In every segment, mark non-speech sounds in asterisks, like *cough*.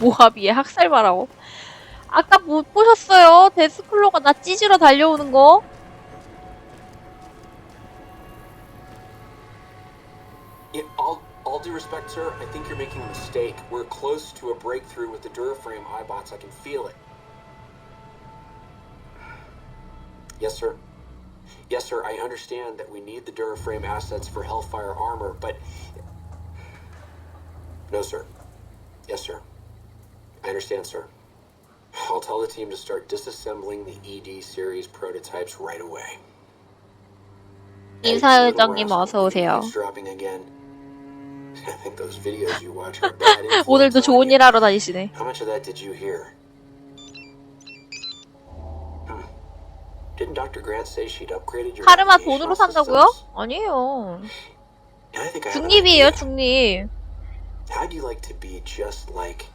모하비의 학살바라고. 아까 못 보셨어요? 데스클로가 나 찢으러 달려오는 거? Yes, sir. I understand, sir. I'll tell the team to start disassembling the ED series prototypes right away. 인사회장님 어서 오세요. Dropping again. *laughs* I think those videos you watch are bad influence 오늘도 on 좋은 you. 일 하러 다니시네. How much of that did you hear? Hmm. Didn't Dr. Grant say she'd upgraded your 카르마 navigational 돈으로 산다고요? systems? 아니에요. And I think I have an 중립이에요, idea. 중립. How'd you like to be just like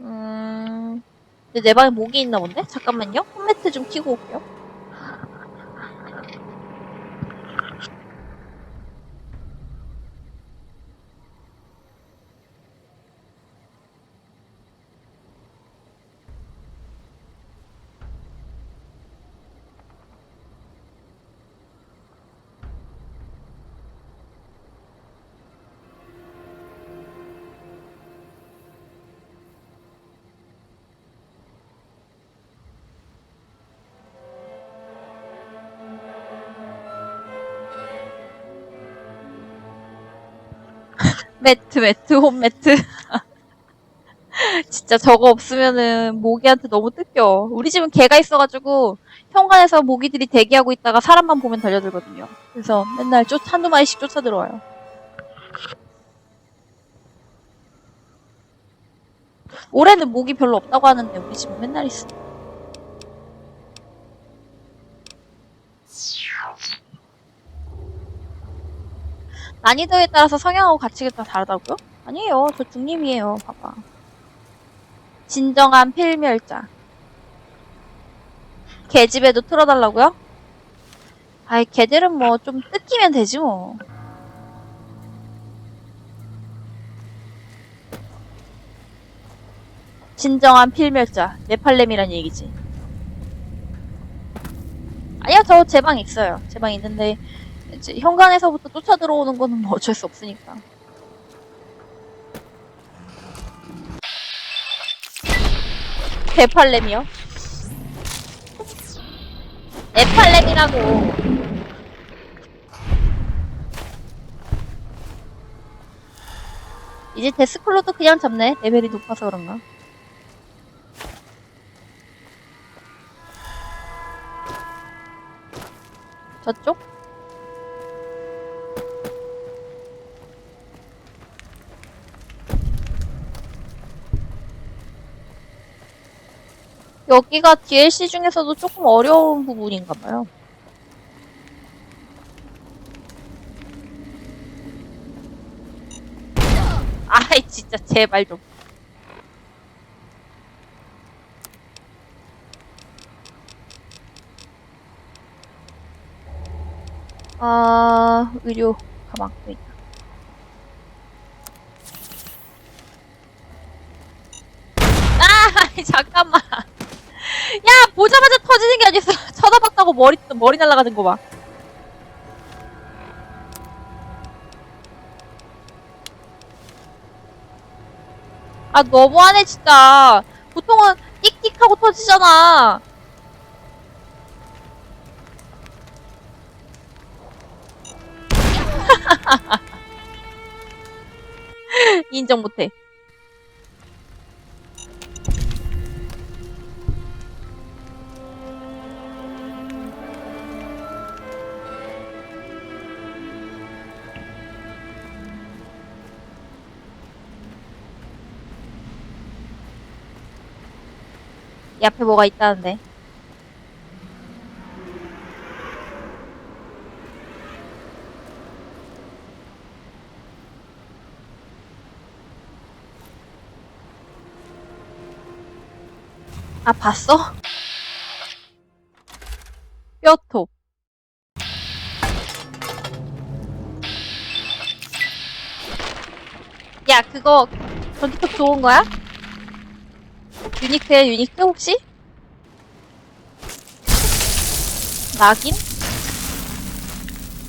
음. 근데 내 방에 모기 있나 본데? 잠깐만요. 홈매트 좀 키고 올게요. 매트, 매트, 홈매트. *laughs* 진짜 저거 없으면은 모기한테 너무 뜯겨. 우리 집은 개가 있어가지고 현관에서 모기들이 대기하고 있다가 사람만 보면 달려들거든요. 그래서 맨날 쫓, 한두 마리씩 쫓아 들어와요. 올해는 모기 별로 없다고 하는데 우리 집은 맨날 있어. 난이도에 따라서 성향하고 가치가 다르다고요? 아니에요. 저 중님이에요. 봐봐. 진정한 필멸자. 개집에도 틀어달라고요? 아이, 개들은 뭐 좀 뜯기면 되지 뭐. 진정한 필멸자. 네팔렘이란 얘기지. 아니요, 저 제 방 있어요. 제 방 있는데, 이제 현관에서부터 쫓아 들어오는 거는 뭐 어쩔 수 없으니까. 네팔렘이요? 네팔렘이라고. 이제 데스클로도 그냥 잡네. 레벨이 높아서 그런가. 저쪽? 여기가 DLC 중에서도 조금 어려운 부분인가 봐요. 아이 진짜 제발 좀. 아 의료 가방 또 있다. 아 *laughs* 잠깐만. 야 보자마자 터지는 게 아니었어. *laughs* 쳐다봤다고 머리 머리 날아가는 거 봐. 아 너무하네 진짜. 보통은 띡띡 하고 터지잖아. *laughs* 인정 못해. 이 앞에 뭐가 있다는데. 아, 봤어? 뼈톱. 야, 그거 전기톱 좋은 거야? 유니크야, 유니크 혹시? 낙인?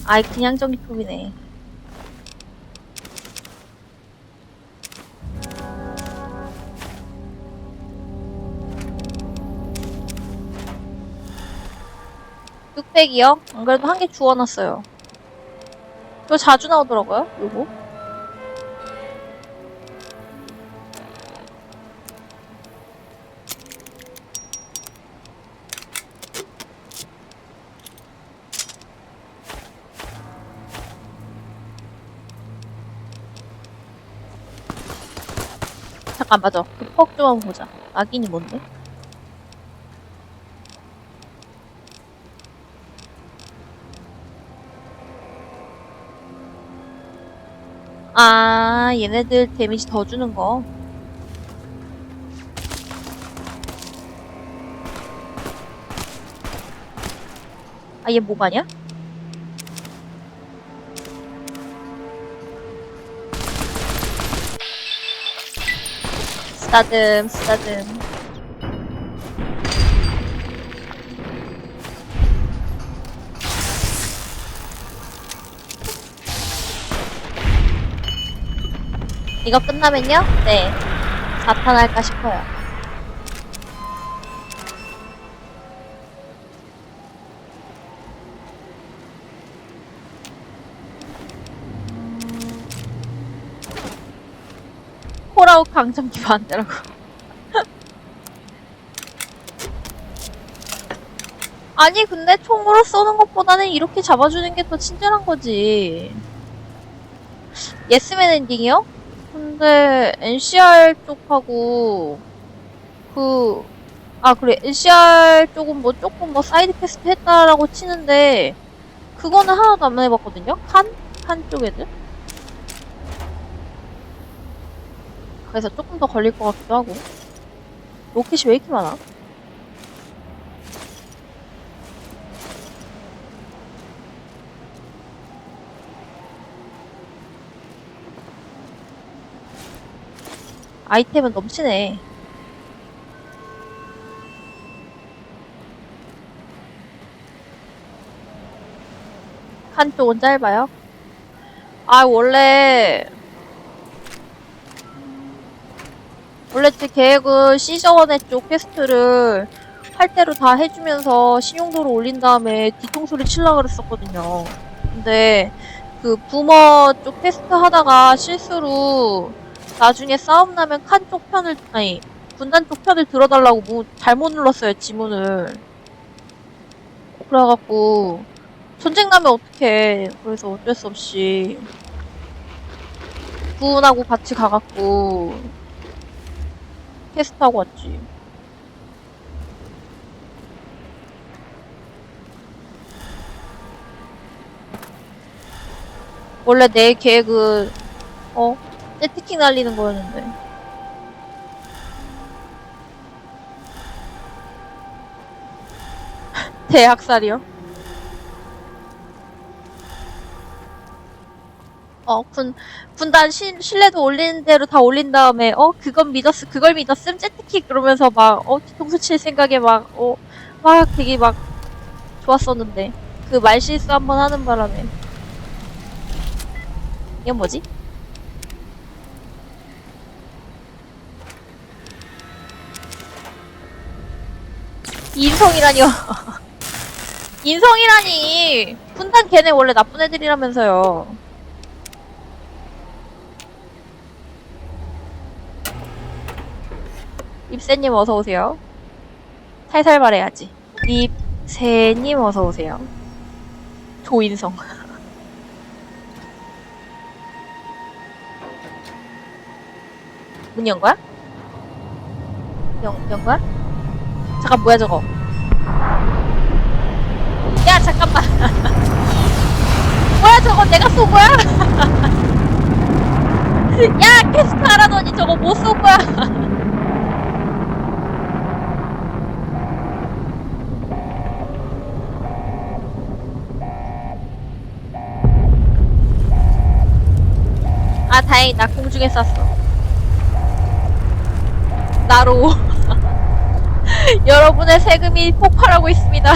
아이, 그냥 전기톱이네. 뚝배기요? 안 그래도 한 개 주워놨어요. 이거 자주 나오더라고요, 요거. 잠깐, 맞아. 그퍽 좀 한번 보자. 낙인이 뭔데? 아, 얘네들 데미지 더 주는 거. 아, 얘 뭐가냐? 쓰다듬, 쓰다듬. 이거 끝나면요? 네. 자탄할까 싶어요. 콜아웃 강점기 반대라고. 아니, 근데 총으로 쏘는 것보다는 이렇게 잡아주는 게 더 친절한 거지. 예스맨 엔딩이요? 근데 NCR 쪽하고 그 아 그래 NCR 쪽은 뭐 조금 뭐 사이드 퀘스트 했다라고 치는데 그거는 하나도 안 해봤거든요. 칸? 칸 쪽에는 그래서 조금 더 걸릴 것 같기도 하고 로켓이 왜 이렇게 많아? 아이템은 넘치네. 한 쪽은 짧아요? 아, 원래, 원래 제 계획은 시저1의 쪽 퀘스트를 할 대로 다 해주면서 신용도를 올린 다음에 뒤통수를 칠라 그랬었거든요. 근데 그 부머 쪽 퀘스트 하다가 실수로 나중에 싸움 나면 칸 쪽 편을 아니 군단 쪽 편을 들어달라고 뭐 잘못 눌렀어요 지문을 그래갖고 전쟁 나면 어떡해 그래서 어쩔 수 없이 부은하고 같이 가갖고 퀘스트 하고 왔지 원래 내 계획은 어 세트킹 날리는 거였는데. *laughs* 대학살이요? 어, 군, 군단 신, 신뢰도 올리는 대로 다 올린 다음에, 어, 그건 믿었음, 그걸 믿었음, 세트킥 그러면서 막, 어, 뒤통수 칠 생각에 막, 어, 막 되게 막 좋았었는데. 그 말실수 한 번 하는 바람에. 이건 뭐지? 인성이라니요. *laughs* 인성이라니. 군단 걔네 원래 나쁜 애들이라면서요. 입새님 어서 오세요. 살살 말해야지. 입새님 어서 오세요. 조인성. *laughs* 문연 거야? 연, 연 거야? 잠깐 뭐야 저거 야 잠깐만 *laughs* 뭐야 저거 내가 쏜 거야? *laughs* 야 퀘스트 하라더니 저거 못 쏜 거야 아 다행이다. 공중에 쐈어. 나로. 여러분의 세금이 폭발하고 있습니다.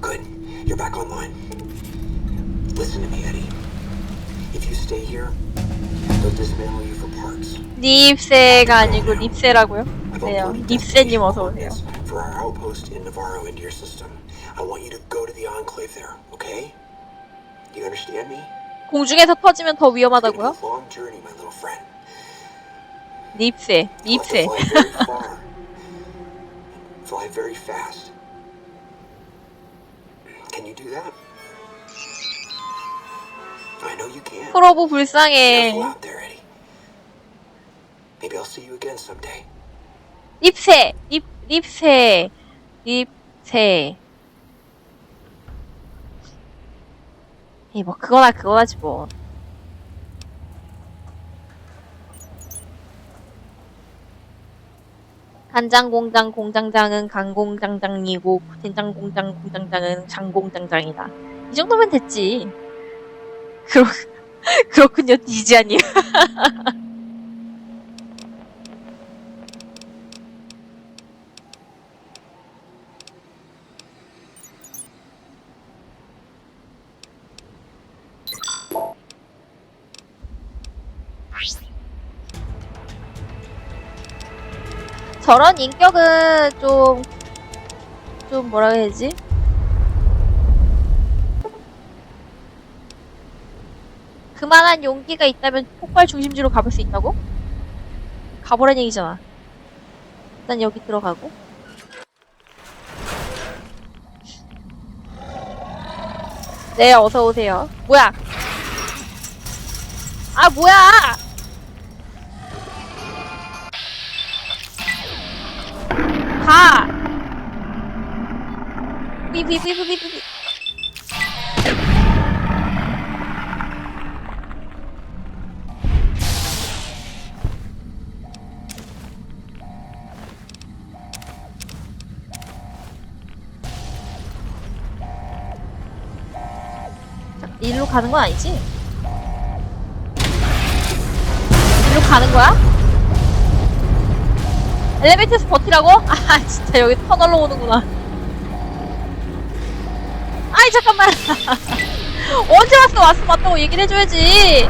Good. You're back online. Listen to me, Eddie. If you stay here, they'll dismantle you for parts. 립세가 아니고? I've 네요. uploaded 립세님 destination 어서 오세요. coordinates for our outpost in Navarro into your system. I want you to go to the enclave there, okay? Do you understand me? 공중에서 터지면 더 위험하다고요? fly very fast. Can you do that? I know you can. 프로브 불쌍해. Careful out there, Eddie. Maybe I'll see you again someday. 립세, 립, 립세, 립세. 이 뭐 그거나 그거나지 뭐. 간장 공장 공장장은 강공장장이고 된장 공장 공장장은 장공장장이다. 이 정도면 됐지. 그렇 *laughs* 그렇군요, 디지아님. *laughs* 저런 인격은 좀, 좀 뭐라 해야 되지? 그만한 용기가 있다면 폭발 중심지로 가볼 수 있다고? 가보란 얘기잖아. 일단 여기 들어가고. 네, 어서 오세요. 뭐야? 아, 뭐야! 가! 자, 일로 가는 건 아니지? 일로 가는 거야? 엘리베이터에서 버티라고? *laughs* 아 진짜 여기 터널로 오는구나 아이 잠깐만 *laughs* 언제 왔어 왔어 왔다고 얘기를 해줘야지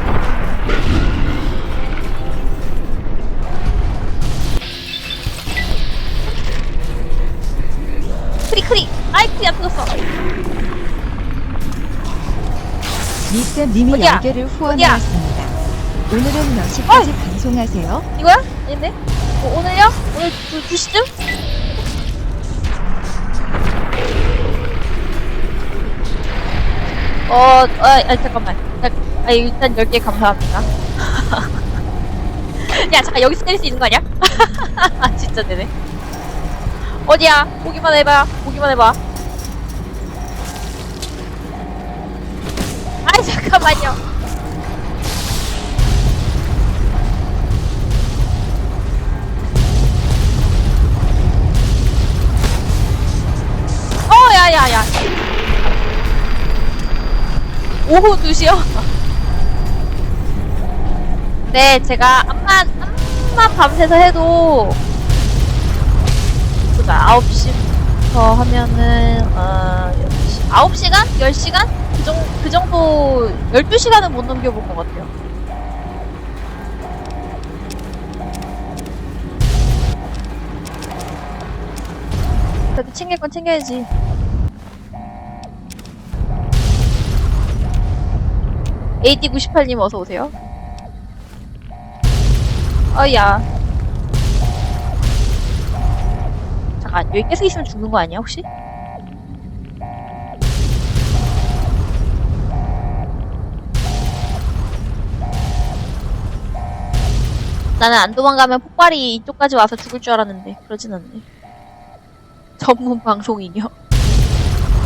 크리 크리 아이 크리 안 터졌어 미쌤 님이 어디야? 10개를 후원하였습니다. 오늘은 몇 시까지 방송하세요? 이거야? 아닌 데? 어, 오늘요? 오늘 두, 2시쯤? 어, 아, 아 잠깐만. 나, 아, 일단 10개 감사합니다. *laughs* 야, 잠깐, 여기서 때릴 수 있는 거 아니야? *laughs* 아, 진짜 되네. 어디야? 보기만 해봐. 보기만 해봐. 아이, 잠깐만요. 야, 야, 야. 오후 2시요? 네, 제가 암만, 암만 밤새서 해도, 보자, 9시부터 하면은, 어, 10시, 9시간? 10시간? 그 정도, 그 정도, 12시간은 못 넘겨본 것 같아요. 그래도 챙길 건 챙겨야지. AD98님 어서 오세요. 어야. 잠깐 여기 계속 있으면 죽는 거 아니야 혹시? 나는 안 도망가면 폭발이 이쪽까지 와서 죽을 줄 알았는데 그러진 않네. 전문 방송인이요.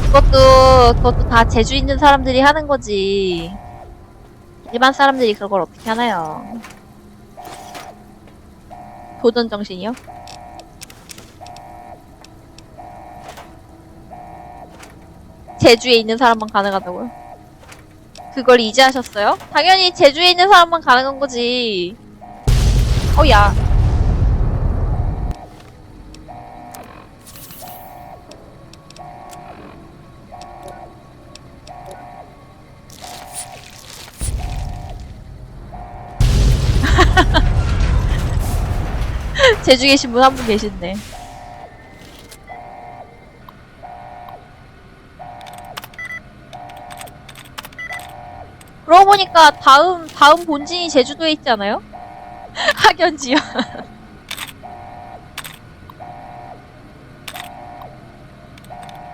그것도 그것도 다 재주 있는 사람들이 하는 거지. 일반 사람들이 그걸 어떻게 하나요? 도전 정신이요? 제주에 있는 사람만 가능하다고요? 그걸 이제 하셨어요? 당연히 제주에 있는 사람만 가능한 거지. 어, 야. 제주 계신 분 한 분 계신데. 그러고 보니까 다음 다음 본진이 제주도에 있지 않아요? *laughs* 학연지요.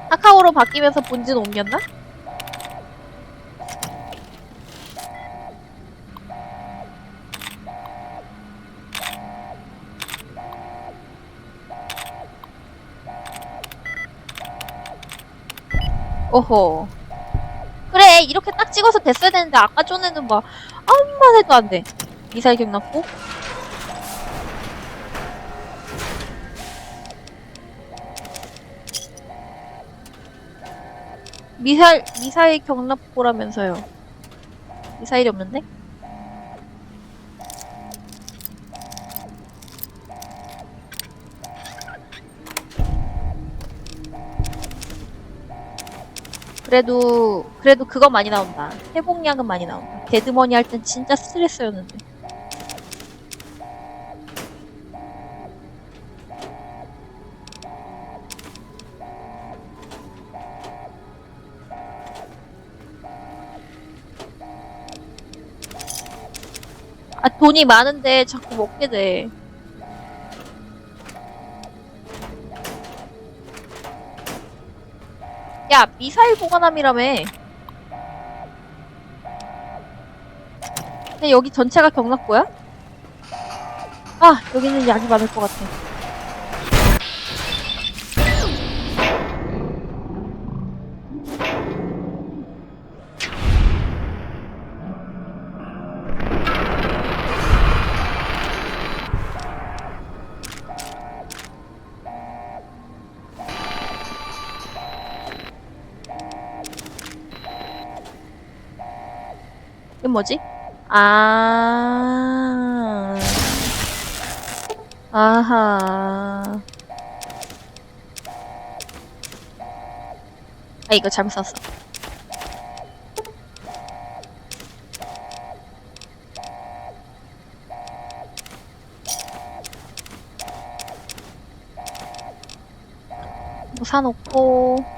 카카오로 *laughs* 바뀌면서 본진 옮겼나? 오호. 그래 이렇게 딱 찍어서 됐어야 되는데 아까 전에는 막 아무만 해도 안 돼. 미사일 경납고. 미사일 미사일 경납고라면서요. 미사일이 없는데? 그래도 그래도 그거 많이 나온다. 회복약은 많이 나온다. 데드머니 할 땐 진짜 스트레스였는데. 아 돈이 많은데 자꾸 먹게 돼. 야 미사일 보관함이라며. 근데 여기 전체가 경락고야? 아 여기는 약이 많을 것 같아. 뭐지? 아. 아하. 아, 이거 잘못 샀어. 뭐 사놓고.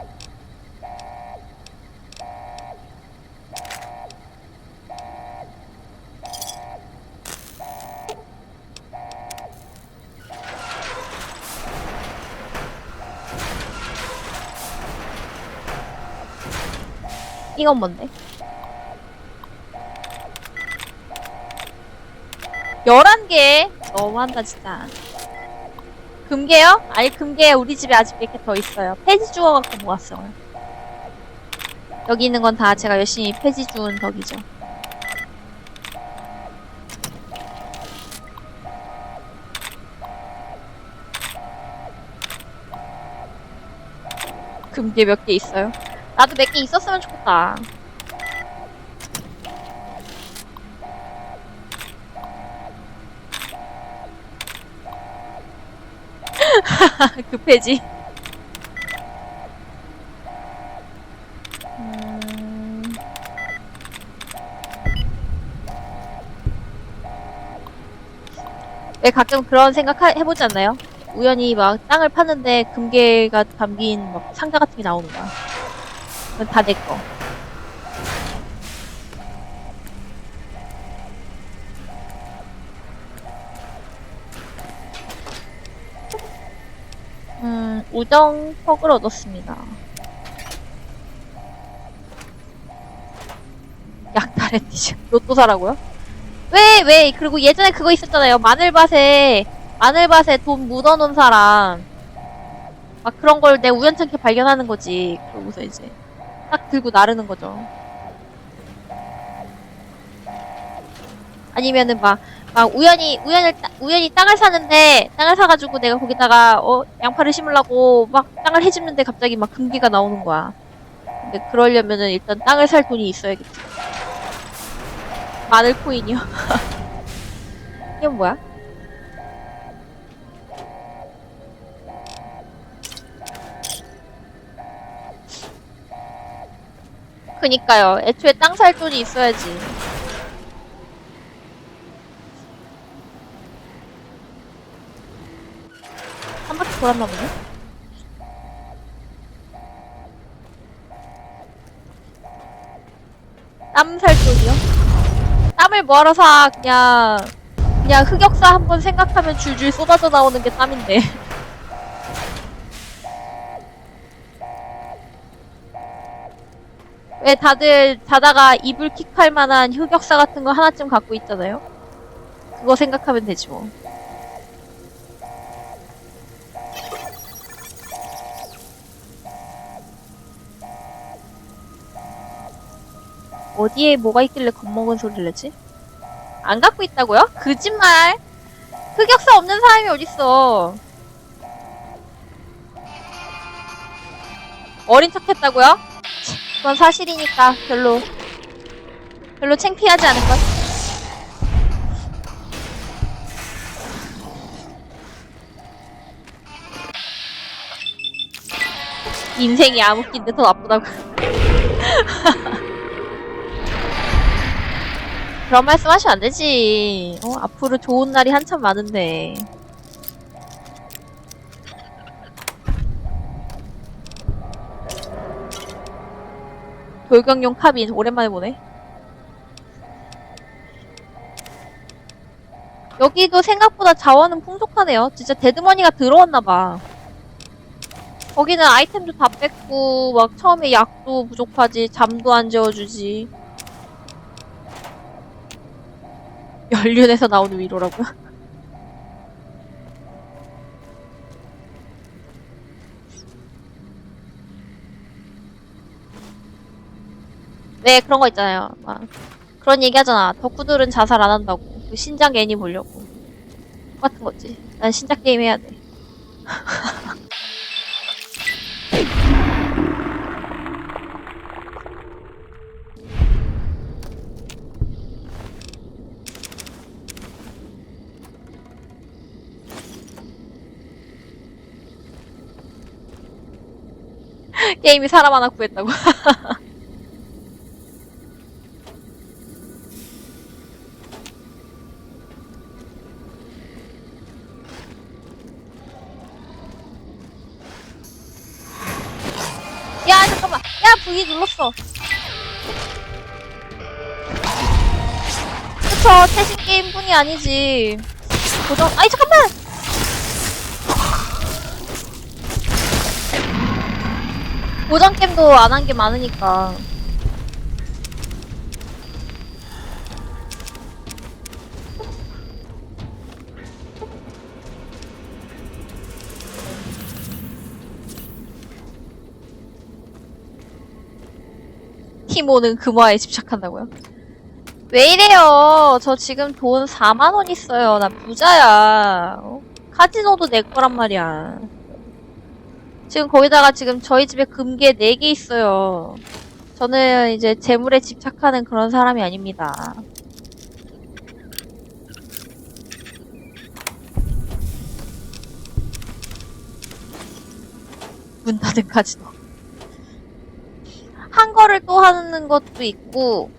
이건 뭔데? 11개? 너무한다, 진짜. 금괴요? 아니, 금괴 우리 집에 아직 몇 개 더 있어요. 폐지 주워갖고 모았어요. 여기 있는 건 다 제가 열심히 폐지 주운 덕이죠. 금괴 몇 개 있어요? 나도 몇 개 있었으면 좋겠다. *laughs* 급해지. 음... 왜 가끔 그런 생각 하- 해보지 않나요? 우연히 막 땅을 파는데 금괴가 담긴 막 상자 같은 게 나오는 거야. 다 내 거. 음, 우정 퍽을 얻었습니다. 약탈했디죠. 로또 사라고요? 왜, 왜, 그리고 예전에 그거 있었잖아요. 마늘밭에, 마늘밭에 돈 묻어놓은 사람. 막 그런 걸 내 우연찮게 발견하는 거지. 그러고서 이제 딱 들고 나르는 거죠. 아니면은 막, 막 우연히, 우연히, 따- 우연히 땅을 사는데, 땅을 사가지고 내가 거기다가, 어, 양파를 심으려고 막 땅을 해집는데 갑자기 막 금기가 나오는 거야. 근데 그러려면은 일단 땅을 살 돈이 있어야겠지. 마늘 코인이요. *laughs* 이건 뭐야? 그니까요. 애초에 땅 살 돈이 있어야지. 한 바퀴 돌았나 보네. 땀 살 돈이요? 땀을 뭐하러 사? 그냥 그냥 흑역사 한번 생각하면 줄줄 쏟아져 나오는 게 땀인데. *laughs* 왜 다들 자다가 이불 킥할 만한 흑역사 같은 거 하나쯤 갖고 있잖아요? 그거 생각하면 되지 뭐. 어디에 뭐가 있길래 겁먹은 소리를 내지? 안 갖고 있다고요? 거짓말! 흑역사 없는 사람이 어딨어. 어린 척 했다고요? 그건 사실이니까 별로 별로 창피하지 않은걸? 인생이 암흑기인데 더 나쁘다고. *laughs* 그런 말씀 하시면 안 되지. 어, 앞으로 좋은 날이 한참 많은데 돌격용 카빈 오랜만에 보네. 여기도 생각보다 자원은 풍족하네요. 진짜 데드머니가 들어왔나봐. 거기는 아이템도 다 뺐고, 막 처음에 약도 부족하지, 잠도 안 재워주지. *laughs* 연륜에서 나오는 위로라고요? 왜 그런 거 있잖아요. 막 그런 얘기 하잖아. 덕후들은 자살 안 한다고. 그 신작 애니 보려고. 똑같은 거지. 난 신작 게임 해야 돼. *laughs* 게임이 사람 하나 구했다고. *laughs* 야 V 눌렀어. 그쵸 최신 게임뿐이 아니지. 고정 아이 잠깐만! 고정 게임도 안 한 게 많으니까 티모는 금화에 집착한다고요? 왜 이래요? 저 지금 돈 4만원 있어요. 나 부자야. 어? 카지노도 내 거란 말이야. 지금 거기다가 지금 저희 집에 금괴 4개 있어요. 저는 이제 재물에 집착하는 그런 사람이 아닙니다. 문 닫은 카지노. 한 거를 또 하는 것도 있고,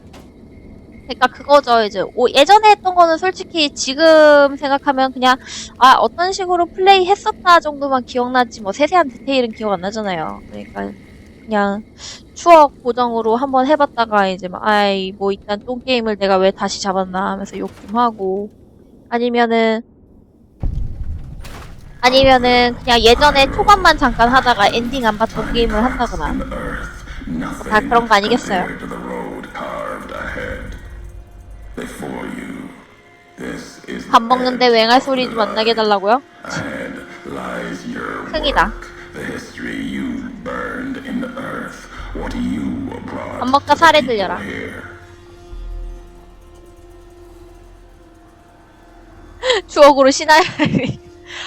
그러니까 그거죠. 이제 오- 예전에 했던 거는 솔직히 지금 생각하면 그냥 아 어떤 식으로 플레이 했었다 정도만 기억나지 뭐 세세한 디테일은 기억 안 나잖아요. 그러니까 그냥 추억 고정으로 한번 해봤다가 이제 막 아이 뭐 일단 똥 게임을 내가 왜 다시 잡았나 하면서 욕 좀 하고 아니면은 아니면은 그냥 예전에 초반만 잠깐 하다가 엔딩 안 봤던 게임을 한다거나 다 그런 거 아니겠어요? 밥 먹는데 웽할 소리 좀 안 나게 your 흥이다. 밥 먹다 사례 들려라. 추억으로 신화를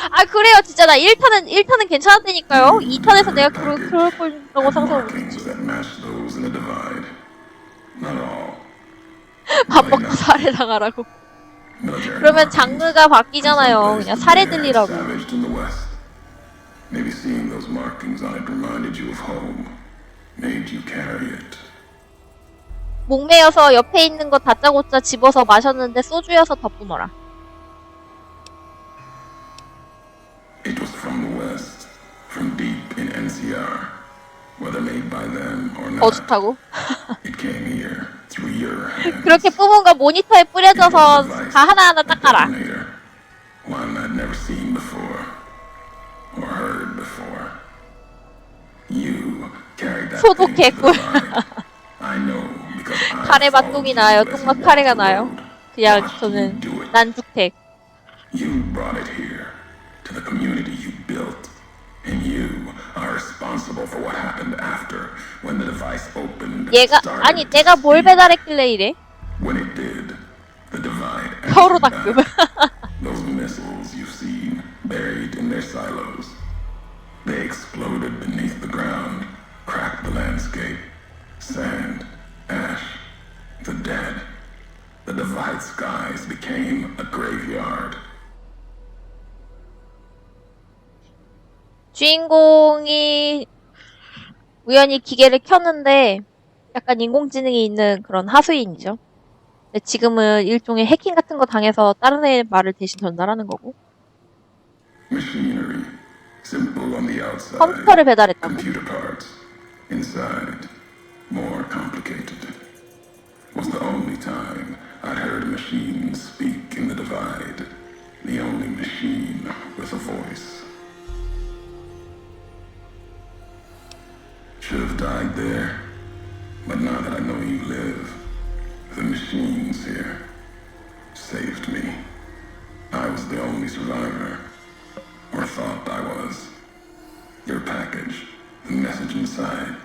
아 그래요 진짜 나 1탄은 1탄은 괜찮았다니까요 2탄에서 내가 그럴, 그럴 거라고 상상을 못했지. 밥 먹고 살해 당하라고. Military 그러면 장르가 바뀌잖아요. 그냥 살해 들리라고. savaged in the West. Maybe seeing those markings on it reminded you of home, made you carry it. 목매여서 옆에 있는 거 다짜고짜 집어서 마셨는데 소주여서 덮어놓어라. Hands. 그렇게 뽑은 거 모니터에 뿌려져서 다 하나하나 닦아라. one I'd never seen before or heard before. You carried that to 개꿀. I know because I 카레 맛 followed 똥이 you 나요. 똥맛 카레가 나요. 그냥 저는. 난죽택. You brought it here to the community you built, and you are responsible for what happened after when the device opened. 얘가 started 아니 to 내가 뭘 speak. 배달했길래 이래? When it did, the divide. *laughs* 서로 answered 닦음. back. Those missiles you've seen buried in their silos. They exploded beneath the ground, cracked the landscape. Sand, ash, the dead. The divide skies became a graveyard. 주인공이 우연히 기계를 켰는데 약간 인공지능이 있는 그런 하수인이죠. 근데 지금은 일종의 해킹 같은 거 당해서 다른 애 말을 대신 전달하는 거고. 컴퓨터를 배달했다고. Should have died there, but now that I know you live, the machines here saved me. I was the only survivor, or thought I was. Your package, the message inside,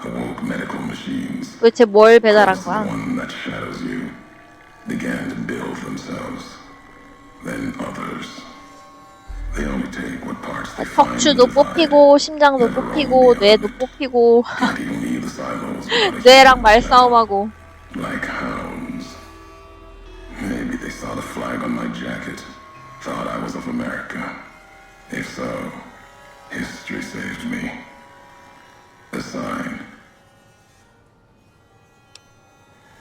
awoke medical machines. 도대체 뭘 배달한 Plus the 거야? one that shadows you began to build themselves. Then others. 척추도 the divide. 뽑히고 심장도 뽑히고 뇌도 뽑히고 Can't even leave the silos without a 뇌랑 human 말싸움하고 shadow. Like hounds. Maybe they saw the flag on my jacket, thought I was of America. If so, history saved me. A sign.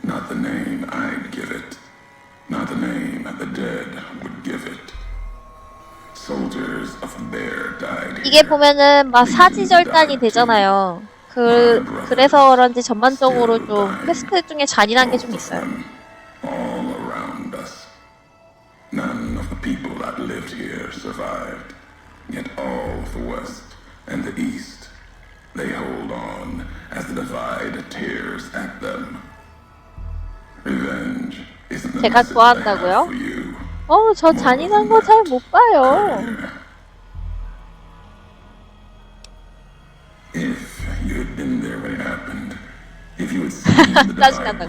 Not the name I'd give it. Not the name the dead 이게. 보면은 막 사지절단이 되잖아요. 그 그래서 그런지 전반적으로 좀 퀘스트 중에 잔인한 게 좀 있어요. All around us. None of the people that lived here survived. Yet all of the West and the East, they hold on as the divide tears at them. Revenge isn't the 제가 message 좋아한다고요? have for you. 어, 저 잔인한 거 잘 못 봐요. If you 짜증난다.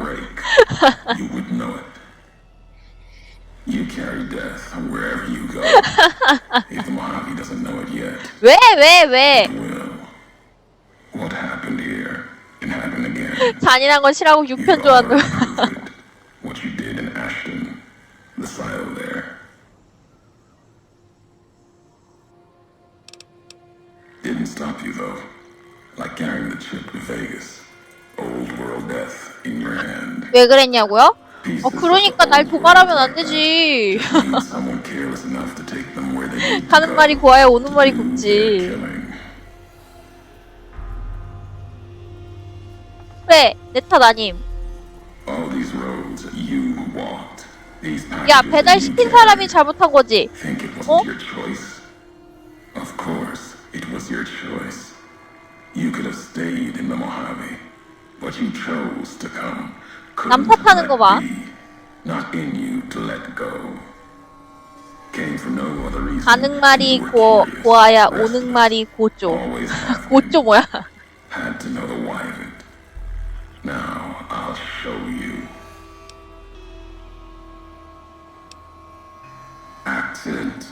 would know it. You carry death wherever you go. if the Mojave doesn't know it yet, 왜, 왜, 왜? will. What happened here can happen again. 잔인한 건 싫어하고 You 6편 좋아한다. Stop you though. Like carrying the chip to Vegas. Old world death in your hand. 왜 그랬냐고요? 어, 그러니까 날 도발하면 안. 되지. Someone careless enough to take them where they need to 가는 go. 말이 고와야 오는 말이 Do their 곱지. killing. 그래, 내 탓 아님. All these roads you walked. These 야, packages 배달 you 시킨 carried. 사람이 잘못한 거지. Think it wasn't 어? your choice? Of course, was your choice. You could have stayed in the Mojave, but you chose to come. 남 Couldn't 탓하는 let 거 봐. be. Not in you to let go. Came for no other reason. 가는 말이 You were 고, curious, 고와야 restless, 오는 말이 고조. Always have *laughs* been. 고조 뭐야? Had to know the why of it. Now I'll show you. Accident